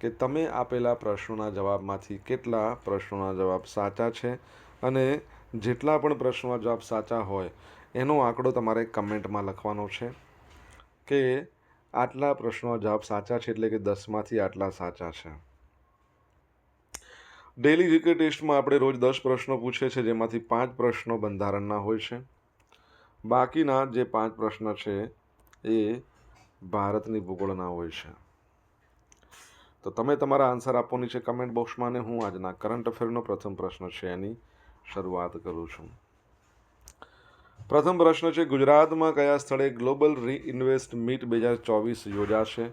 કે તમે આપેલા પ્રશ્નોના જવાબમાંથી કેટલા પ્રશ્નોના જવાબ સાચા છે અને જેટલા પણ પ્રશ્નોના જવાબ સાચા હોય, એનો આંકડો તમારે કમેન્ટમાં લખવાનો છે કે આટલા પ્રશ્નોના જવાબ સાચા છે એટલે કે દસમાંથી આટલા સાચા છે. ડેલી જીકે ટેસ્ટમાં આપણે રોજ દસ પ્રશ્નો પૂછે છે, જેમાંથી પાંચ પ્રશ્નો બંધારણના હોય છે. બાકીના જે પાંચ પ્રશ્ન છે એ ભારતની ભૂગોળના હોય છે. તો તમે તમારા આન્સર આપો છે કમેન્ટ બોક્સમાં અને હું આજના કરંટ અફેરનો પ્રથમ પ્રશ્ન છે એની શરૂઆત કરું છું. પ્રથમ પ્રશ્ન છે, ગુજરાતમાં કયા સ્થળે ગ્લોબલ રીઇન્વેસ્ટ મીટ બે હજાર ચોવીસ યોજાશે?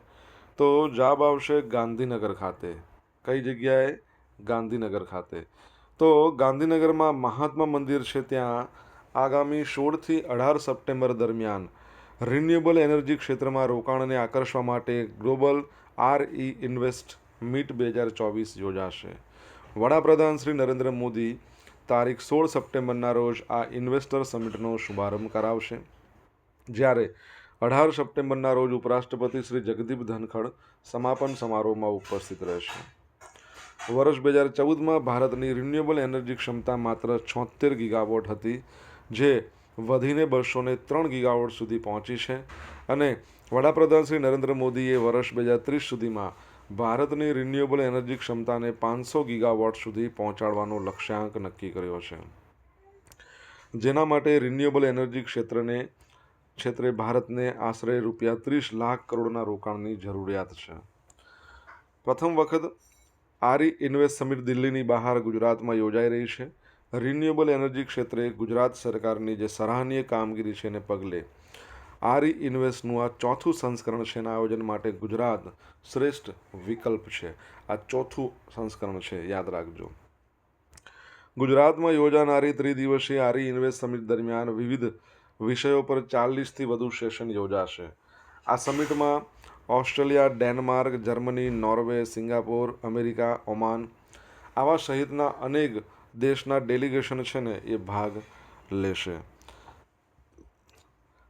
તો જવાબ આવશે ગાંધીનગર ખાતે. કઈ જગ્યાએ? ગાંધીનગર ખાતે. તો ગાંધીનગરમાં મહાત્મા મંદિર છે ત્યાં આગામી સોળથી અઢાર સપ્ટેમ્બર દરમિયાન રિન્યુએબલ એનર્જી ક્ષેત્રમાં રોકાણને આકર્ષવા માટે global R E invest meet બે હજાર ચોવીસ યોજાશે. વડાપ્રધાન શ્રી નરેન્દ્ર મોદી તારીખ સોળ સપ્ટેમ્બરના રોજ આ ઇન્વેસ્ટર સમિટનો શુભારંભ કરાવશે. જ્યારે અઢાર સપ્ટેમ્બરના રોજ ઉપરાષ્ટ્રપતિ શ્રી જગદીપ ધનખડ સમાપન સમારોહમાં ઉપસ્થિત રહેશે. વર્ષ બે હજાર ચૌદમાં ભારતની રિન્યુએબલ એનર્જી ક્ષમતા માત્ર છોતેર ગીગાવોટ હતી, જે વધીને બસો ત્રણ ગીગાવોટ સુધી પહોંચી છે અને વડાપ્રધાન શ્રી નરેન્દ્ર મોદીએ વર્ષ બે હજાર ત્રીસ સુધીમાં ભારતની રિન્યુએબલ એનર્જી ક્ષમતાને પાંચસો ગીગાવોટ સુધી પહોંચાડવાનો લક્ષ્યાંક નક્કી કર્યો છે. જેના માટે રિન્યુએબલ એનર્જી ક્ષેત્રને, ક્ષેત્રે ભારતને આશરે રૂપિયા ત્રીસ લાખ કરોડના રોકાણની જરૂરિયાત છે. પ્રથમ વખત આરી ઇન્વેસ્ટ સમિટ દિલ્હીની બહાર ગુજરાતમાં યોજાઈ રહી છે. રિન્યુએબલ એનર્જી ક્ષેત્રે ગુજરાત સરકારની જે સરાહનીય કામગીરી છે એને પગલે આરી ઇન્વેસ્ટનું આ ચોથું સંસ્કરણ છે એના આયોજન માટે ગુજરાત શ્રેષ્ઠ વિકલ્પ છે. આ ચોથું સંસ્કરણ છે, યાદ રાખજો. ગુજરાતમાં યોજાનારી ત્રિદિવસીય આરી ઇન્વેસ્ટ સમિટ દરમિયાન વિવિધ વિષયો પર ચાલીસથી વધુ સેશન યોજાશે. આ સમિટમાં Australia, Denmark, Germany, Norway, Singapore, America, Oman આવા સહિતના અનેક દેશના ડેલિગેશન છે ને એ ભાગ લેશે.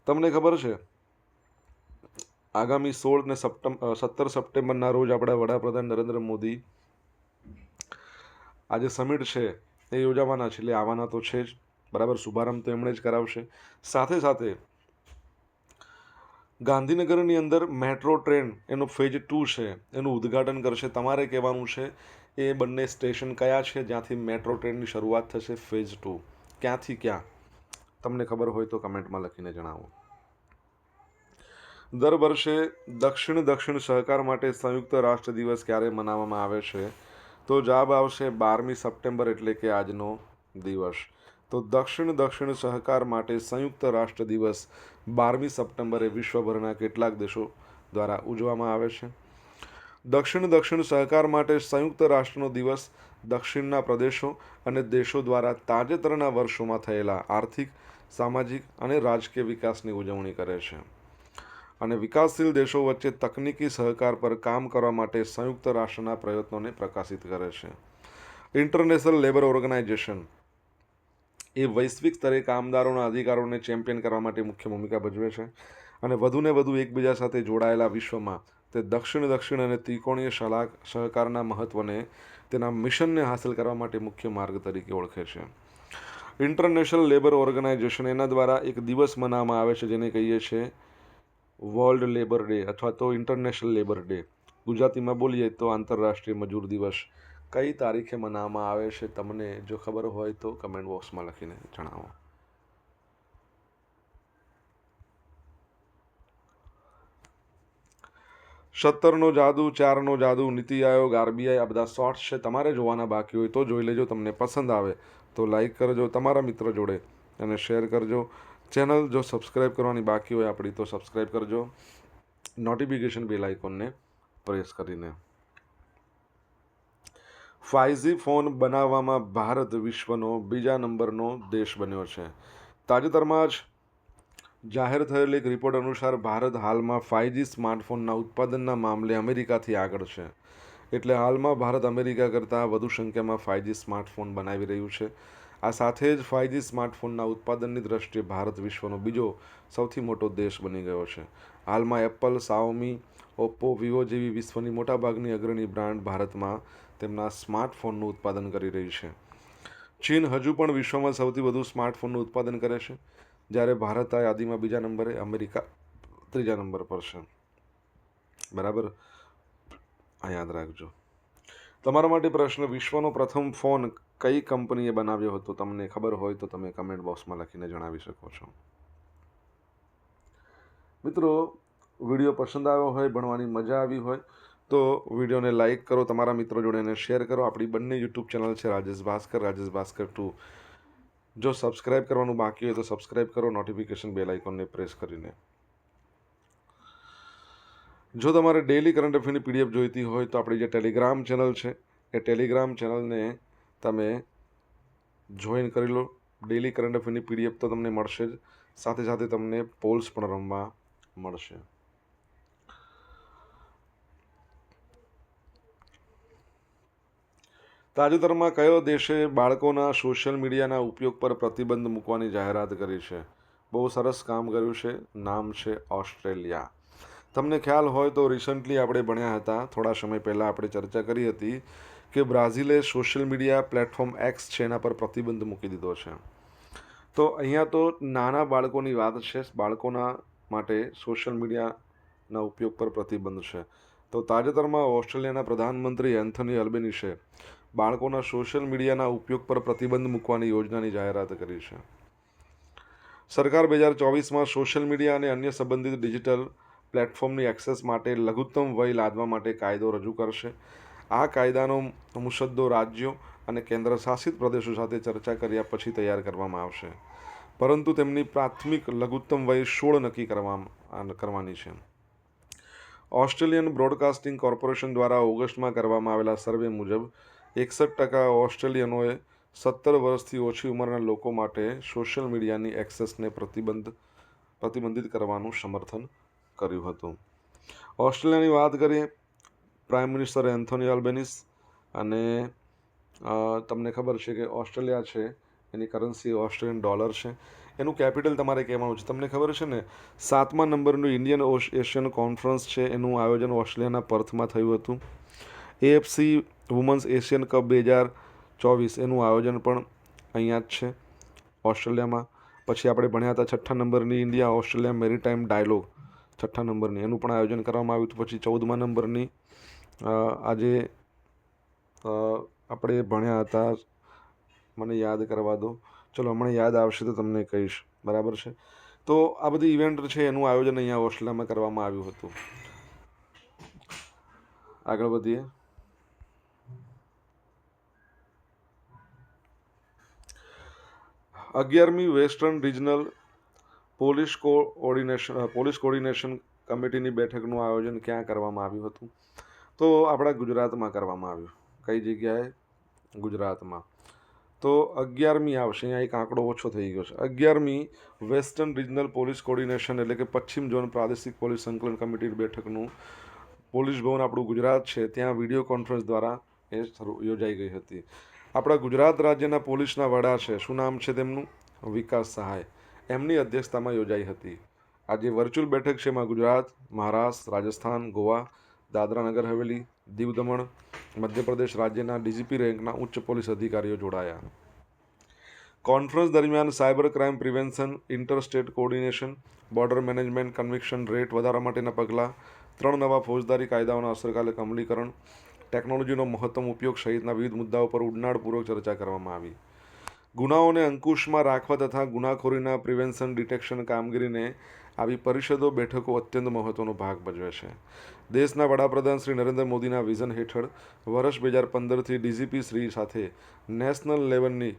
તમને ખબર છે, આગામી સોળ ને સપ્ટેમ્બર સત્તર સપ્ટેમ્બરના રોજ આપણા વડાપ્રધાન નરેન્દ્ર મોદી આ જે સમિટ છે એ યોજાવાના છે, એટલે આવવાના તો છે જ. બરાબર, શુભારંભ તો એમણે જ કરાવશે. સાથે સાથે ગાંધીનગરની અંદર મેટ્રો ટ્રેન એનો ફેજ ટુ છે, એનું ઉદ્ઘાટન કરશે. તમારે કહેવાનું છે એ બંને સ્ટેશન કયા છે? જ્યાંથી મેટ્રો ટ્રેનની શરૂઆત થશે ફેઝ ટુ. ક્યાંથી ક્યાં? તમને ખબર હોય તો કમેન્ટમાં લખીને જણાવો. દર વર્ષે દક્ષિણ દક્ષિણ સહકાર માટે સંયુક્ત રાષ્ટ્ર દિવસ ક્યારે મનાવવામાં આવે છે? તો જવાબ આવશે બારમી સપ્ટેમ્બર એટલે કે આજનો દિવસ. તો દક્ષિણ દક્ષિણ સહકાર માટે સંયુક્ત રાષ્ટ્ર દિવસ બારમી સપ્ટેમ્બરે વિશ્વભરના કેટલાક દેશો દ્વારા ઉજવવામાં આવે છે? દક્ષિણ દક્ષિણ સહકાર માટે સંયુક્ત રાષ્ટ્રનો દિવસ દક્ષિણના પ્રદેશો અને દેશો દ્વારા તાજેતરના વર્ષોમાં થયેલા આર્થિક, સામાજિક અને રાજકીય વિકાસની ઉજવણી કરે છે. અને વિકાસશીલ દેશો વચ્ચે તકનીકી સહકાર પર કામ કરવા માટે સંયુક્ત રાષ્ટ્રના પ્રયત્નોને પ્રકાશિત કરે છે. ઇન્ટરનેશનલ લેબર ઓર્ગેનાઇઝેશન એ વૈશ્વિક સ્તરે કામદારોના અધિકારોને ચેમ્પિયન કરવા માટે મુખ્ય ભૂમિકા ભજવે છે. અને વધુને વધુ એકબીજા સાથે જોડાયેલા વિશ્વમાં તે દક્ષિણ દક્ષિણ અને ત્રિકોણીય સલાહ સહકારના મહત્ત્વને તેના મિશનને હાંસલ કરવા માટે મુખ્ય માર્ગ તરીકે ઓળખે છે. ઇન્ટરનેશનલ લેબર ઓર્ગેનાઇઝેશન એના દ્વારા એક દિવસ મનાવવામાં આવે છે જેને કહીએ છીએ વર્લ્ડ લેબર ડે અથવા તો ઇન્ટરનેશનલ લેબર ડે ગુજરાતીમાં બોલીએ તો આંતરરાષ્ટ્રીય મજૂર દિવસ કઈ તારીખે મનાવવામાં આવે છે? તમને જો ખબર હોય તો કમેન્ટ બોક્સમાં લખીને જણાવો. સત્તરનો જાદુ, ચારનો જાદુ, નીતિ આયોગ, આરબીઆઈ, આ બધા શોર્ટ્સ છે. તમારે જોવાના બાકી હોય તો જોઈ લેજો, તમને પસંદ આવે તો લાઈક કરજો, તમારા મિત્ર જોડે અને શેર કરજો. ચેનલ જો સબસ્ક્રાઈબ કરવાની બાકી હોય આપણી તો સબસ્ક્રાઈબ કરજો. નોટિફિકેશન બેલ આઇકોનને પ્રેસ કરીને. ફાઇવજી ફોન બનાવવામાં ભારત વિશ્વનો બીજા નંબરનો દેશ બન્યો છે. તાજેતરમાં જ જાહેર થયેલ એક રિપોર્ટ અનુસાર ભારત હાલમાં ફાઇવજી સ્માર્ટફોનના ઉત્પાદનના મામલે અમેરિકાથી આગળ છે. એટલે હાલમાં ભારત અમેરિકા કરતાં વધુ સંખ્યામાં ફાઇવજી સ્માર્ટફોન બનાવી રહ્યું છે. આ સાથે જ ફાઇવજી સ્માર્ટફોનના ઉત્પાદનની દ્રષ્ટિએ ભારત વિશ્વનો બીજો સૌથી મોટો દેશ બની ગયો છે. હાલમાં એપલ સાઓમી ઓપ્પો વિવો જેવી વિશ્વની મોટાભાગની અગ્રણી બ્રાન્ડ ભારતમાં તેમના સ્માર્ટફોનનું ઉત્પાદન કરી રહી છે. ચીન હજુ પણ વિશ્વમાં સૌથી વધુ સ્માર્ટફોનનું ઉત્પાદન કરે છે. જ્યારે ભારત આ યાદીમાં બીજા નંબરે અમેરિકા ત્રીજા નંબર પર છે. બરાબર? આ યાદ રાખજો. તમારા માટે પ્રશ્ન, વિશ્વનો પ્રથમ ફોન કઈ કંપનીએ બનાવ્યો હતો? તમને ખબર હોય તો તમે કમેન્ટ બોક્સમાં લખીને જણાવી શકો છો. મિત્રો, વીડિયો પસંદ આવ્યો હોય, ભણવાની મજા આવી હોય, તો વિડીયોને લાઇક કરો, તમારા મિત્રો જોડે એને શેર કરો. આપણી બંને યુટ્યુબ ચેનલ છે રાજેશ ભાસ્કર રાજેશ ભાસ્કર ટુ જો સબસ્ક્રાઇબ કરવાનું બાકી હોય તો સબસ્ક્રાઇબ કરો નોટિફિકેશન બેલ આઇકોનને પ્રેસ કરીને. જો તમારે ડેલી કરંટ અફેરની પીડીએફ જોઈતી હોય તો આપણી જે ટેલિગ્રામ ચેનલ છે, એ ટેલિગ્રામ ચેનલને તમે જોઈન કરી લો. ડેલી કરંટ અફેરની પીડીએફ તો તમને મળશે જ. સાથે સાથે તમને પોલ્સ પણ રમવા મળશે. તાજેતરમાં કયો દેશે બાળકોના સોશિયલ મીડિયાના ઉપયોગ પર પ્રતિબંધ મૂકવાની જાહેરાત કરી છે? બહુ સરસ કામ કર્યું છે. નામ છે ઓસ્ટ્રેલિયા. તમને ખ્યાલ હોય તો રિસન્ટલી આપણે ભણ્યા હતા. થોડા સમય પહેલાં આપણે ચર્ચા કરી હતી કે બ્રાઝિલે સોશિયલ મીડિયા પ્લેટફોર્મ એક્સ છે એના પર પ્રતિબંધ મૂકી દીધો છે. તો અહીંયા તો નાના બાળકોની વાત છે. બાળકોના માટે સોશિયલ મીડિયાના ઉપયોગ પર પ્રતિબંધ છે. તો તાજેતરમાં ઓસ્ટ્રેલિયાના પ્રધાનમંત્રી એન્થની અલ્બેનિશે બાળકોના સોશિયલ મીડિયાના ઉપયોગ પર પ્રતિબંધ મૂકવાની યોજનાની જાહેરાત કરી છે. સરકાર બે હજાર ચોવીસમાં સોશિયલ મીડિયા અને અન્ય સંબંધિત ડિજિટલ પ્લેટફોર્મની એક્સેસ માટે લઘુત્તમ વય લાદવા માટે કાયદો રજૂ કરશે. આ કાયદાનો મુસદ્દો રાજ્યો અને કેન્દ્ર શાસિત પ્રદેશો સાથે ચર્ચા કર્યા પછી તૈયાર કરવામાં આવશે. પરંતુ તેમની પ્રાથમિક લઘુત્તમ વય સોળ નક્કી કરવામાં કરવાની છે. ઓસ્ટ્રેલિયન બ્રોડકાસ્ટિંગ કોર્પોરેશન દ્વારા ઓગસ્ટમાં કરવામાં આવેલા સર્વે મુજબ એકસઠ ટકા ઓસ્ટ્રેલિયનોએ સત્તર વર્ષથી ઓછી ઉંમરના લોકો માટે સોશિયલ મીડિયાની એક્સેસને પ્રતિબંધ પ્રતિબંધિત કરવાનું સમર્થન કર્યું હતું. ઓસ્ટ્રેલિયાની વાત કરીએ, પ્રાઇમ મિનિસ્ટર એન્થોની આલ્બેનિસ અને તમને ખબર છે કે ઓસ્ટ્રેલિયા છે, એની કરન્સી ઓસ્ટ્રેલિયન ડોલર છે. એનું કેપિટલ તમારે કહેવાનું છે. તમને ખબર છે ને, સાતમા નંબરનું ઇન્ડિયન એશિયન કોન્ફરન્સ છે, એનું આયોજન ઓસ્ટ્રેલિયાના પર્થમાં થયું હતું. એએફસી વુમન્સ એશિયન કપ બે હજાર ચોવીસ એનું આયોજન પણ અહીંયા જ છે ઓસ્ટ્રેલિયામાં. પછી આપણે ભણ્યા હતા છઠ્ઠા નંબરની ઇન્ડિયા ઓસ્ટ્રેલિયા મેરીટાઈમ ડાયલોગ. છઠ્ઠા નંબરની, એનું પણ આયોજન કરવામાં આવ્યું હતું. પછી ચૌદમા નંબરની આજે આપણે ભણ્યા હતા. મને યાદ કરવા દો. ચલો, હમણાં યાદ આવશે તો તમને કહીશ. બરાબર છે? તો આ બધી ઇવેન્ટ છે, એનું આયોજન અહીંયા ઓસ્ટ્રેલિયામાં કરવામાં આવ્યું હતું. આગળ વધીએ. અગિયારમી western regional police coordination police coordination કમિટીની બેઠકનું આયોજન ક્યાં કરવામાં આવ્યું હતું? તો આપણા ગુજરાતમાં કરવામાં આવ્યું. કઈ જગ્યાએ? ગુજરાતમાં. તો અગિયારમી આવશે, અહીંયા એક આંકડો ઓછો થઈ ગયો છે. અગિયારમી વેસ્ટર્ન રિજનલ પોલીસ કોઓર્ડિનેશન એટલે કે પશ્ચિમ ઝોન પ્રાદેશિક પોલીસ સંકલન કમિટી બેઠકનું પોલીસ ભવન આપણું ગુજરાત છે. ત્યાં વીડિયો કોન્ફરન્સ દ્વારા એ યોજાઈ ગઈ હતી. આપણા ગુજરાત રાજ્યના પોલીસના વડા છે. શું નામ છે તેમનું? વિકાસ સહાય. એમની અધ્યક્ષતામાં યોજાઈ હતી. આજે વર્ચ્યુઅલ બેઠક છે એમાં ગુજરાત, મહારાષ્ટ્ર, રાજસ્થાન, ગોવા, દાદરા નગર હવેલી, દીવ દમણ, મધ્યપ્રદેશ રાજ્યના ડીજીપી રેન્કના ઉચ્ચ પોલીસ અધિકારીઓ જોડાયા. કોન્ફરન્સ દરમિયાન cyber crime prevention, interstate coordination, border management conviction rate વધારવા માટેના પગલાં, ત્રણ નવા ફોજદારી કાયદાઓના અસરકારક અમલીકરણ ટેકનોલોજીનો મહત્તમ ઉપયોગ સહિતના વિવિધ મુદ્દાઓ પર ઉડનાળપૂર્વક ચર્ચા કરવામાં આવી. ગુનાઓને અંકુશમાં રાખવા તથા ગુનાખોરીના પ્રિવેન્શન ડિટેક્શન કામગીરીને આવી પરિષદો, બેઠકો અત્યંત મહત્વનો ભાગ ભજવે છે. દેશના વડાપ્રધાન શ્રી નરેન્દ્ર મોદીના વિઝન હેઠળ વર્ષ બે હજાર પંદરથી ડીજીપી શ્રી સાથે નેશનલ લેવલની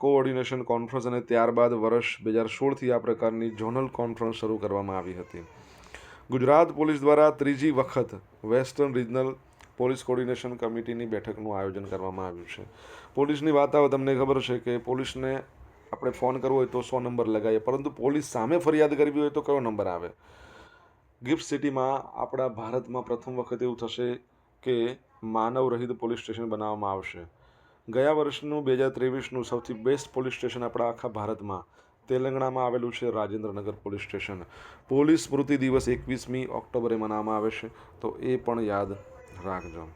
કોઓર્ડિનેશન કોન્ફરન્સ અને ત્યારબાદ વર્ષ બે હજાર સોળથી આ પ્રકારની ઝોનલ કોન્ફરન્સ શરૂ કરવામાં આવી હતી. ગુજરાત પોલીસ દ્વારા ત્રીજી વખત વેસ્ટર્ન રિજનલ પોલીસ કોર્ડિનેશન કમિટીની બેઠકનું આયોજન કરવામાં આવ્યું છે. પોલીસની વાત આવે તમને ખબર છે કે પોલીસને આપણે ફોન કરવો હોય તો સો નંબર લગાવીએ, પરંતુ પોલીસ સામે ફરિયાદ કરવી હોય તો કયો નંબર આવે? ગિફ્ટ સિટીમાં આપણા ભારતમાં પ્રથમ વખત એવું થશે કે માનવ રહિત પોલીસ સ્ટેશન બનાવવામાં આવશે. ગયા વર્ષનું બે હજાર ત્રેવીસનું સૌથી બેસ્ટ પોલીસ સ્ટેશન આપણા આખા ભારતમાં, તેલંગણામાં આવેલું છે રાજેન્દ્રનગર પોલીસ સ્ટેશન. પોલીસ સ્મૃતિ દિવસ એકવીસમી ઓક્ટોબરે મનાવવામાં આવે છે, તો એ પણ યાદ રાખજો.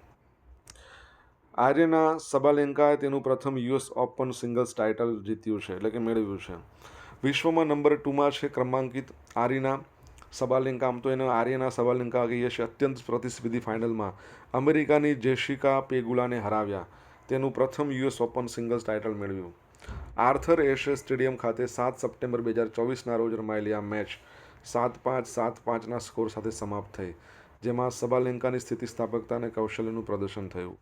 આર્યના સબાલેન્કાએ તેનું પ્રથમ યુએસ ઓપન સિંગલ્સ ટાઇટલ જીત્યું છે, એટલે કે મેળવ્યું છે. વિશ્વમાં નંબર ટુમાં છે ક્રમાંકિત આર્યના સબાલિંકા. આમ તો એને આર્યના સબાલિંકા કહીએ છીએ, અત્યંત પ્રતિસ્પર્ધી ફાઇનલમાં. અમેરિકાની જેશિકા પેગુલાને હરાવ્યા. તેનું પ્રથમ યુએસ ઓપન સિંગલ્સ ટાઇટલ મેળવ્યું. આર્થર એશે સ્ટેડિયમ ખાતે સાત સપ્ટેમ્બર બે હજાર ચોવીસના રોજ રમાયેલી આ મેચ સાત પાંચ, સાત પાંચના સ્કોર સાથે સમાપ્ત થઈ. જેમાં સબાલેન્કાની સ્થિતિસ્થાપકતા અને કૌશલ્યનું પ્રદર્શન થયું.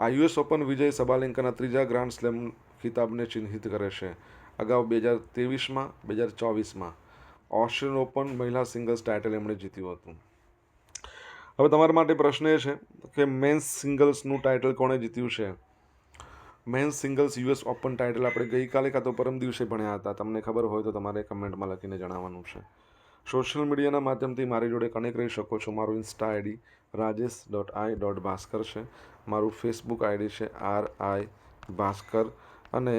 આ યુએસ ઓપન વિજય સબાલેન્કાના ત્રીજા ગ્રાન્ડ સ્લેમ ખિતાબને ચિહ્નિત કરે છે. અગાઉ બે હજાર ત્રેવીસમાં, બે હજાર ચોવીસમાં ઓસ્ટ્રેલિયન ઓપન મહિલા સિંગલ્સ ટાઇટલ એમણે જીત્યું હતું. હવે તમારા માટે પ્રશ્ન એ છે કે મેન્સ સિંગલ્સનું ટાઇટલ કોણે જીત્યું છે? Men's singles US open title આપણે ગઈકાલે કાં તો પરમ દિવસે ભણ્યા હતા? તમને ખબર હોય તો તમારે કમેન્ટમાં લખીને જણાવવાનું છે. સોશિયલ મીડિયાના માધ્યમથી મારી જોડે કનેક્ટ રહી શકો છો. મારું insta ID Rajesh dot I dot Bhaskar છે. મારું ફેસબુક આઈડી છે આર આઈ ભાસ્કર અને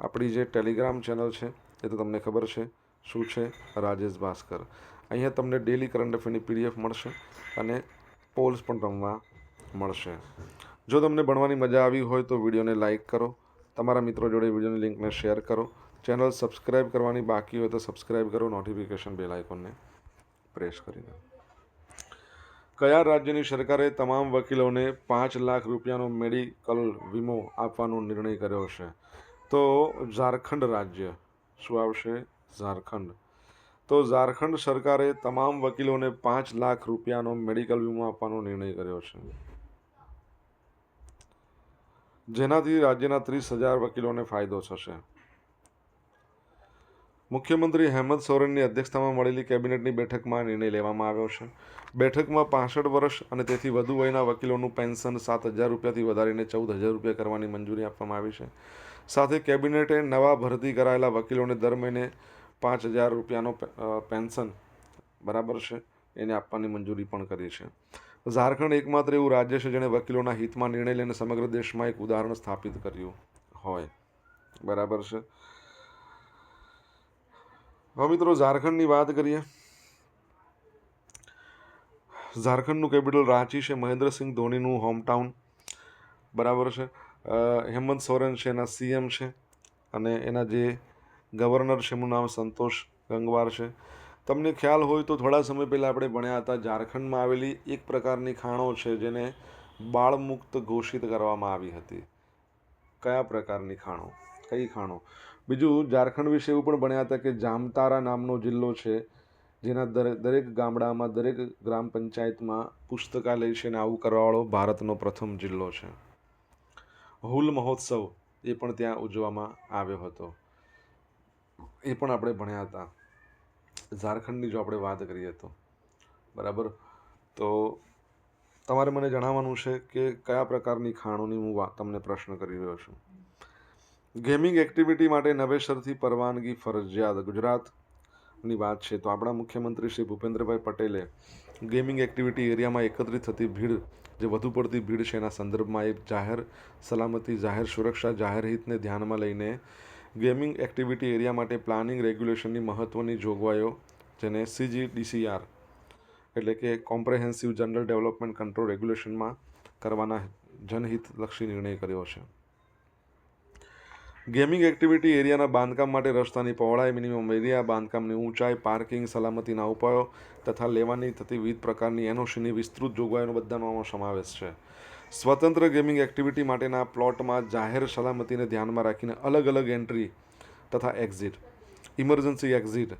આપણી જે ટેલિગ્રામ ચેનલ છે એ તો તમને ખબર છે. શું છે? રાજેશ ભાસ્કર અહીંયા તમને ડેલી કરંટ અફેરની પીડીએફ મળશે અને પોલ્સ પણ રમવા મળશે. જો તમને ભણવાની મજા આવી હોય તો વિડીયોને લાઇક કરો. તમારા મિત્રો જોડે વિડીયોની લિંકને શેર કરો. ચેનલ સબસ્ક્રાઈબ કરવાની બાકી હોય તો સબસ્ક્રાઈબ કરો નોટિફિકેશન બેલ આઇકોનને પ્રેસ કરીને. કયા રાજ્યની સરકારે તમામ વકીલોને પાંચ લાખ રૂપિયાનો મેડિકલ વીમો આપવાનો નિર્ણય કર્યો છે? તો ઝારખંડ રાજ્ય. શું આવશે? ઝારખંડ. તો ઝારખંડ સરકારે તમામ વકીલોને પાંચ લાખ રૂપિયાનો મેડિકલ વીમો આપવાનો નિર્ણય કર્યો છે. જેનાથી રાજ્યના ત્રીસ હજાર વકીલોને ફાયદો થશે. મુખ્યમંત્રી હેમંત સોરેનની અધ્યક્ષતામાં મળેલી કેબિનેટની બેઠકમાં નિર્ણય લેવામાં આવ્યો છે. બેઠકમાં પાસઠ વર્ષ અને તેથી વધુ વયના વકીલોનું પેન્શન સાત હજાર રૂપિયાથી વધારીને ચૌદ હજાર રૂપિયા કરવાની મંજૂરી આપવામાં આવી છે. સાથે કેબિનેટે નવા ભરતી કરાયેલા વકીલોને દર મહિને પાંચ હજાર રૂપિયાનો પેન્શન બરાબર છે, એને આપવાની મંજૂરી પણ કરી છે. ઝારખંડ એકમાત્ર એવું રાજ્ય છે જેણે વકીલોના હિતમાં નિર્ણય લઈને સમગ્ર દેશમાં એક ઉદાહરણ સ્થાપિત કર્યું હોય. બરાબર છે. હવે મિત્રો ઝારખંડની વાત કરીએ. ઝારખંડનું કેપિટલ રાંચી છે, મહેન્દ્રસિંહ ધોનીનું હોમટાઉન બરાબર છે. હેમંત સોરેન છે, એના સીએમ છે અને એના જે ગવર્નર છે, એમનું નામ સંતોષ ગંગવાર છે. તમને ખ્યાલ હોય તો થોડા સમય પહેલાં આપણે ભણ્યા હતા, ઝારખંડમાં આવેલી એક પ્રકારની ખાણો છે જેને બાળમુક્ત ઘોષિત કરવામાં આવી હતી. કયા પ્રકારની ખાણો? કઈ ખાણો? બીજું, ઝારખંડ વિશે એવું પણ ભણ્યા હતા કે જામતારા નામનો જિલ્લો છે, જેના દરેક ગામડામાં, દરેક ગ્રામ પંચાયતમાં પુસ્તકાલય છે અને આવું કરવાવાળો ભારતનો પ્રથમ જિલ્લો છે. હુલ મહોત્સવ એ પણ ત્યાં ઉજવવામાં આવ્યો હતો. એ પણ આપણે ભણ્યા હતા. ઝારખંડની જો આપણે વાત કરીએ તો. બરાબર? તો તમારે મને જણાવવાનું છે કે કયા પ્રકારની ખાણોની હું તમને પ્રશ્ન કરી રહ્યો છું? ગેમિંગ એક્ટિવિટી માટે નવેસરથી પરવાનગી ફરજિયાત ગુજરાતની વાત છે. તો આપણા મુખ્યમંત્રી શ્રી ભૂપેન્દ્રભાઈ પટેલે ગેમિંગ એક્ટિવિટી એરિયામાં એકત્રિત થતી ભીડ, જે વધુ પડતી ભીડ છે એના સંદર્ભમાં એક જાહેર સલામતી, જાહેર સુરક્ષા, જાહેર હિતને ધ્યાનમાં લઈને ગેમિંગ એક્ટિવિટી એરિયા માટે પ્લાનિંગ રેગ્યુલેશનની મહત્ત્વની જોગવાઈઓ, જેને સીજીડીસીઆર એટલે કે કોમ્પ્રેહેન્સિવ જનરલ ડેવલપમેન્ટ કંટ્રોલ રેગ્યુલેશનમાં કરવાના જનહિતલક્ષી નિર્ણય કર્યો છે. ગેમિંગ એક્ટિવિટી એરિયાના બાંધકામ માટે રસ્તાની પહોળાઈ મિનિમમ એરિયા બાંધકામની ઊંચાઈ, પાર્કિંગ સલામતીના ઉપાયો તથા લેવાની થતી વિવિધ પ્રકારની એનઓસીની વિસ્તૃત જોગવાઈનો બધાનો સમાવેશ છે. સ્વતંત્ર ગેમિંગ એક્ટિવિટી માટેના પ્લોટમાં જાહેર સલામતીને ધ્યાનમાં રાખીને અલગ અલગ એન્ટ્રી તથા એક્ઝિટ, ઇમરજન્સી એક્ઝિટ,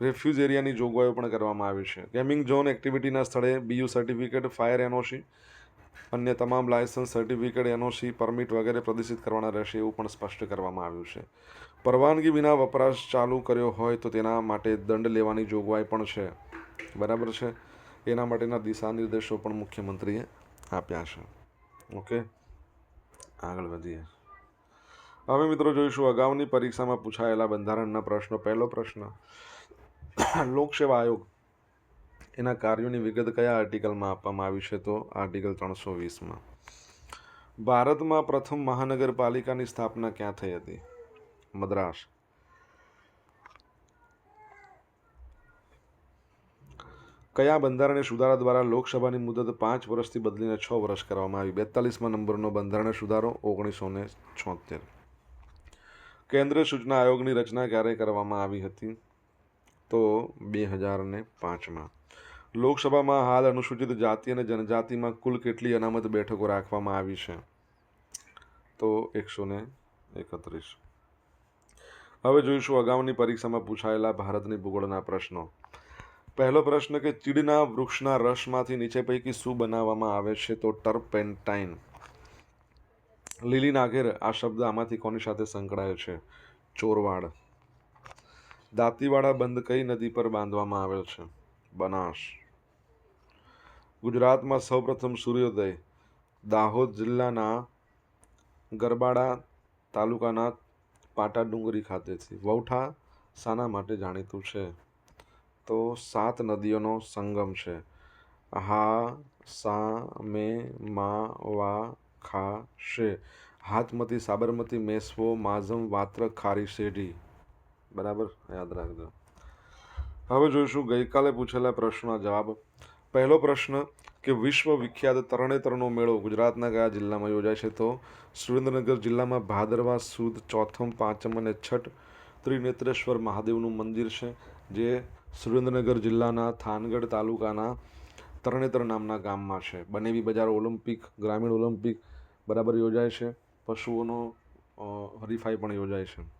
રેફ્યુઝ એરિયાની જોગવાઈઓ પણ કરવામાં આવી છે. ગેમિંગ ઝોન એક્ટિવિટીના સ્થળે બીયુ સર્ટિફિકેટ, ફાયર એનઓસી અન્ય તમામ લાયસન્સ સર્ટિફિકેટ એનઓસી પરમિટ વગેરે પ્રદર્શિત કરવાના રહેશે એવું પણ સ્પષ્ટ કરવામાં આવ્યું છે. પરવાનગી વિના વપરાશ ચાલુ કર્યો હોય તો તેના માટે દંડ લેવાની જોગવાઈ પણ છે. બરાબર છે? એના માટેના દિશા નિર્દેશો પણ મુખ્યમંત્રીએ આપ્યા છે. ઓકે? આગળ વધીએ. હવે મિત્રો જોઈશું, અગાઉની પરીક્ષામાં પૂછાયેલા બંધારણના પ્રશ્નો. પહેલો પ્રશ્ન, લોકસેવા આયોગ એના કાર્યોની વિગત કયા આર્ટિકલમાં આપવામાં આવી છે તો આર્ટિકલ ત્રણસો વીસમાં. ભારતમાં પ્રથમ મહાનગરપાલિકાની સ્થાપના ક્યાં થઈ હતી? મદ્રાસ. કયા બંધારણીય સુધારા દ્વારા લોકસભાની મુદત પાંચ વર્ષથી બદલીને છ વર્ષ કરવામાં આવી? બેતાલીસમાં નંબરનો બંધારણીય સુધારો ઓગણીસો ને છોતેર. કેન્દ્રીય સૂચના આયોગની રચના ક્યારે કરવામાં આવી હતી? તો બે હજાર ને પાંચમાં. લોકસભામાં હાલ અનુસૂચિત જાતિ અને જનજાતિમાં કુલ કેટલી અનામત બેઠકો રાખવામાં આવી છે? તો એકસો ને એકત્રીસ. હવે જોઈશું અગાઉની પરીક્ષામાં પૂછાયેલા ભારતની ભૂગોળના પ્રશ્નો. પહેલો પ્રશ્ન કે ચીડના વૃક્ષના રસમાંથી નીચે પૈકી શું બનાવવામાં આવે છે તો ટર્પેન્ટાઇન. લીલી નાગેર આ શબ્દ આમાંથી કોની સાથે સંકળાયેલ છે? ચોરવાડ. દાંતીવાડા બંધ કઈ નદી પર બાંધવામાં આવેલ છે? બનાસ. ગુજરાતમાં સૌપ્રથમ સૂર્યોદય દાહોદ જિલ્લાના ગરબાડા તાલુકાના પાટા ડુંગરી ખાતેથી વૌઠા શાના માટે જાણીતું છે. તો સાત નદીઓનો સંગમ છે. હા, સા, મે, મા, વા, ખા, શે. હાથમતી, સાબરમતી, મેસવો, માઝમ વાત્ર ખારી, શેઢી. બરાબર? યાદ રાખજો. હવે જોઈશું ગઈકાલે પૂછેલા પ્રશ્નના જવાબ. પહેલો પ્રશ્ન કે વિશ્વ વિખ્યાત તરણેતરનો મેળો ગુજરાતના કયા જિલ્લામાં યોજાય છે? તો સુરેન્દ્રનગર જિલ્લામાં ભાદરવા સુદ, ચોથમ, પાંચમ અને છઠ ત્રિનેત્રેશ્વર મહાદેવનું મંદિર છે, જે સુરેન્દ્રનગર જિલ્લાના થાનગઢ તાલુકાના તરણેતર નામના ગામમાં છે. બનેવી બજાર ઓલિમ્પિક, ગ્રામીણ ઓલિમ્પિક બરાબર યોજાય છે. પશુઓનો હરીફાઈ પણ યોજાય છે.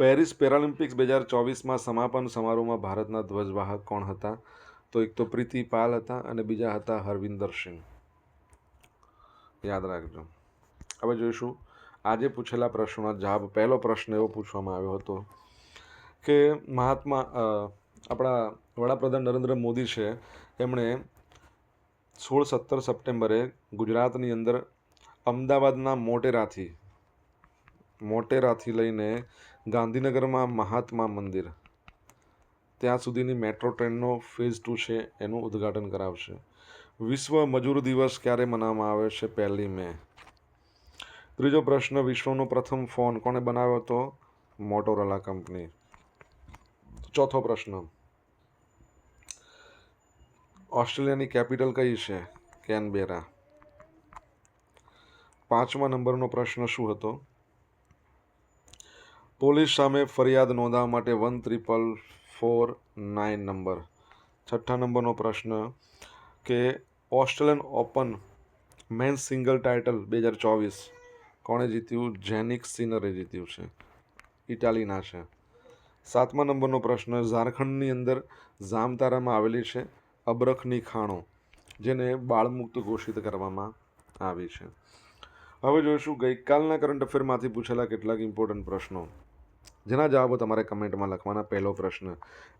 પેરિસ પેરાલિમ્પિક્સ બે હજાર ચોવીસમાં સમાપન સમારોહમાં ભારતના ધ્વજવાહક કોણ હતા? તો એક તો પ્રીતિ પાલ હતા અને બીજા હતા હરવિંદર સિંહ. યાદ રાખજો. હવે જોઈશું. આજે પૂછેલા પ્રશ્નોના જવાબ. પહેલો પ્રશ્ન એવો પૂછવામાં આવ્યો હતો કે મહાત્મા આપણા વડાપ્રધાન નરેન્દ્ર મોદી છે. એમણે સોળ સત્તર સપ્ટેમ્બરે ગુજરાતની અંદર અમદાવાદના મોટેરાથી મોટેરાથી લઈને ગાંધીનગરમાં મહાત્મા મંદિર. ત્યાં સુધીની મેટ્રો ટ્રેનનો ફેઝ ટુ છે, એનું ઉદ્ઘાટન કરાવશે. વિશ્વ મજૂર દિવસ ક્યારે મનાવવામાં આવે છે પહેલી મે? ત્રીજો પ્રશ્ન, વિશ્વનો પ્રથમ ફોન કોણે બનાવ્યો હતો? Motorola company. ચોથો પ્રશ્ન, ઓસ્ટ્રેલિયાની કેપિટલ કઈ છે? કેનબેરા. પાંચમા નંબરનો પ્રશ્ન શું હતો? પોલીસ સામે ફરિયાદ નોંધાવવા માટે one triple four nine number. છઠ્ઠા નંબરનો પ્રશ્ન કે Australian open men single title બે હજાર ચોવીસ કોણે જીત્યું? જેનિક સિનરે જીત્યું છે. ઇટાલીના છે. સાતમા નંબરનો પ્રશ્ન ઝારખંડની અંદર જામતારામાં આવેલી છે અબરખની ખાણો, જેને બાળમુક્ત ઘોષિત કરવામાં આવી છે. હવે જોઈશું ગઈકાલના કરંટ અફેરમાંથી પૂછેલા કેટલાક ઇમ્પોર્ટન્ટ પ્રશ્નો. જેના જવાબો તમારે કમેન્ટમાં લખવાના. પહેલો પ્રશ્ન,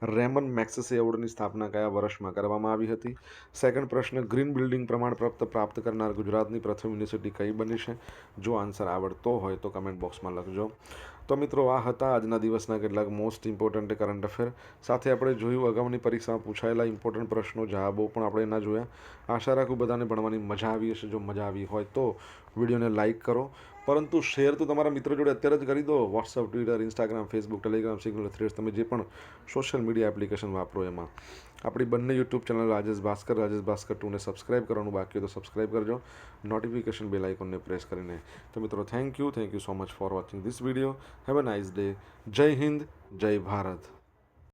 રેમન મેક્સેસે એવોર્ડની સ્થાપના કયા વર્ષમાં કરવામાં આવી હતી? સેકન્ડ પ્રશ્ન, ગ્રીન બિલ્ડિંગ પ્રમાણપત્ર પ્રાપ્ત કરનાર ગુજરાતની પ્રથમ યુનિવર્સિટી કઈ બની છે? જો આન્સર આવડતો હોય તો કમેન્ટ બોક્સમાં લખજો. તો મિત્રો, આ હતા આજના દિવસના કેટલાક મોસ્ટ ઇમ્પોર્ટન્ટ કરંટ અફેર સાથે આપણે જોયું, અગાઉની પરીક્ષામાં પૂછાયેલા ઇમ્પોર્ટન્ટ પ્રશ્નો, જવાબો પણ આપણે એના જોયા. આશા રાખું બધાને ભણવાની મજા આવી હશે. જો મજા આવી હોય તો વિડીયોને લાઇક કરો. પરંતુ શેર તો તમારા મિત્રો જોડે અત્યારે જ કરી દો. WhatsApp Twitter Instagram Facebook Telegram Signal Threads તમે જે પણ સોશિયલ મીડિયા એપ્લિકેશન વાપરો એમાં. આપણી બંને યુટ્યુબ ચેનલ રાજેશ ભાસ્કર રાજેશ ભાસ્કર ટુને સબસ્ક્રાઇબ કરવાનું બાકી તો સબસ્ક્રાઇબ કરજો. નોટિફિકેશન બેલ આઇકોનને પ્રેસ કરીને. તો મિત્રો thank you thank you so much for watching this video have a nice day જય હિન્દ જય ભારત